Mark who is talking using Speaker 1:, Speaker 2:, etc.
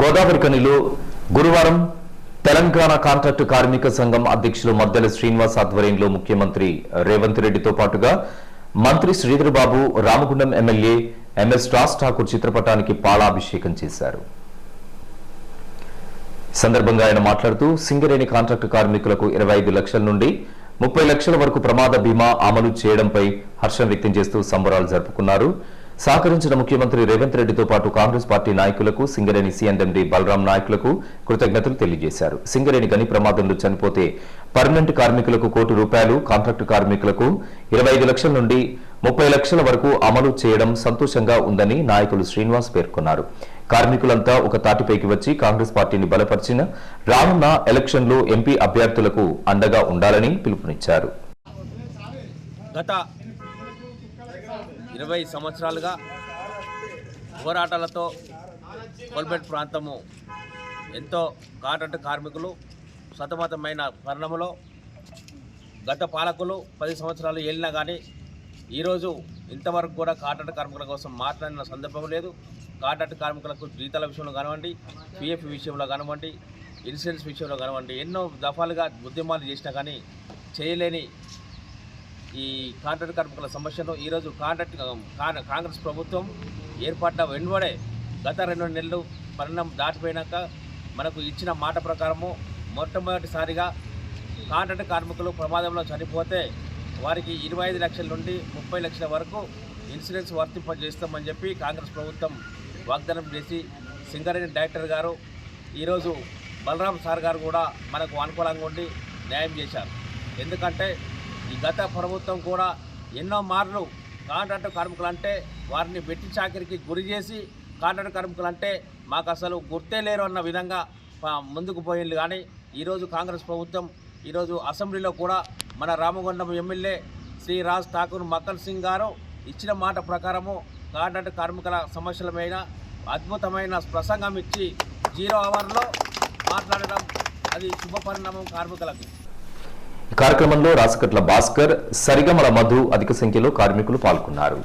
Speaker 1: గోదావరి కనిలో గురువారం తెలంగాణ కాంట్రాక్టు కార్మిక సంఘం అధ్యక్షులు మద్దెల శ్రీనివాస్ ఆధ్వర్యంలో ముఖ్యమంత్రి రేవంత్ రెడ్డితో పాటుగా మంత్రి శ్రీధర్ బాబు రామగుండం ఎమ్మెల్యే ఎంఎస్ రాజ్ ఠాకూర్ చిత్రపటానికి పాలాభిషేకం చేశారు. సందర్భంగా ఆయన మాట్లాడుతూ సింగరేణి కాంట్రాక్టు కార్మికులకు ఇరవై ఐదు లక్షల నుండి ముప్పై లక్షల వరకు ప్రమాద బీమా అమలు చేయడంపై హర్షం వ్యక్తం చేస్తూ సంబరాలు జరుపుకున్నారు. సహకరించిన ముఖ్యమంత్రి రేవంత్ రెడ్డితో పాటు కాంగ్రెస్ పార్టీ నాయకులకు సింగరేణి సీఎండీ బలరాం నాయకులకు కృతజ్ఞతలు తెలియజేశారు. సింగరేణి గని ప్రమాదంలో చనిపోతే పర్మనెంట్ కార్మికులకు కోటి రూపాయలు కాంట్రాక్టు కార్మికులకు ఇరవై ఐదు లక్షల నుండి ముప్పై లక్షల వరకు అమలు చేయడం సంతోషంగా ఉందని నాయకులు శ్రీనివాస్ పేర్కొన్నారు. కార్మికులంతా ఒక తాటిపైకి వచ్చి కాంగ్రెస్ పార్టీని బలపరిచిన రానున్న ఎలక్షన్లో ఎంపీ అభ్యర్థులకు అండగా ఉండాలని పిలుపునిచ్చారు.
Speaker 2: గత ఇరవై సంవత్సరాలుగా పోరాటాలతో కోల్బెట్ ప్రాంతము ఎంతో కాటంటు కార్మికులు సతమతమైన పరిణామంలో గత పాలకులు పది సంవత్సరాలు ఏలినా కానీ ఈరోజు ఇంతవరకు కూడా కాటంటు కార్మికుల కోసం మాట్లాడిన సందర్భం లేదు. కాటంటు కార్మికులకు జీతాల విషయంలో కానివ్వండి పిఎఫ్ విషయంలో కానివ్వండి ఇన్సూరెన్స్ విషయంలో కానివ్వండి ఎన్నో దఫాలుగా ఉద్యమాలు చేసినా కానీ చేయలేని ఈ కాంట్రాక్ట్ కార్మికుల సమస్యను ఈరోజు కాంట్రాక్ట్ కా కాంగ్రెస్ ప్రభుత్వం ఏర్పడ్డ వెనువడే గత రెండు నెలలు పరిణామం దాటిపోయినాక మనకు ఇచ్చిన మాట ప్రకారము మొట్టమొదటిసారిగా కాంట్రాక్ట్ కార్మికులు ప్రమాదంలో చనిపోతే వారికి ఇరవై ఐదు లక్షల నుండి ముప్పై లక్షల వరకు ఇన్సూరెన్స్ వర్తింపజేస్తామని చెప్పి కాంగ్రెస్ ప్రభుత్వం వాగ్దానం చేసి సింగరేణి డైరెక్టర్ గారు ఈరోజు బలరాం సార్ గారు కూడా మనకు అనుకూలంగా ఉండి న్యాయం చేశారు. ఎందుకంటే ఈ గత ప్రభుత్వం కూడా ఎన్నో మార్లు కాంట్రాక్ట్ కార్మికులు అంటే వారిని వెట్టి చాకరికి గురి చేసి కాంట్రాక్ట్ కార్మికులు అంటే మాకు అసలు గుర్తే లేరు అన్న విధంగా ముందుకు పోయింది కానీ ఈరోజు కాంగ్రెస్ ప్రభుత్వం ఈరోజు అసెంబ్లీలో కూడా మన రామగుండం ఎమ్మెల్యే శ్రీ రాజ్ ఠాకూర్ మక్కల్ సింగ్ గారు ఇచ్చిన మాట ప్రకారము కాంట్రాక్టర్ కార్మికుల సమస్యల మీద అద్భుతమైన ప్రసంగం ఇచ్చి జీరో అవర్లో మాట్లాడడం అది శుభ పరిణామం కార్మికులకు.
Speaker 1: కార్యక్రమంలో రాసకట్ల భాస్కర్ సరిగమల మధు అధిక సంఖ్యలో కార్మికులు పాల్గొన్నారు.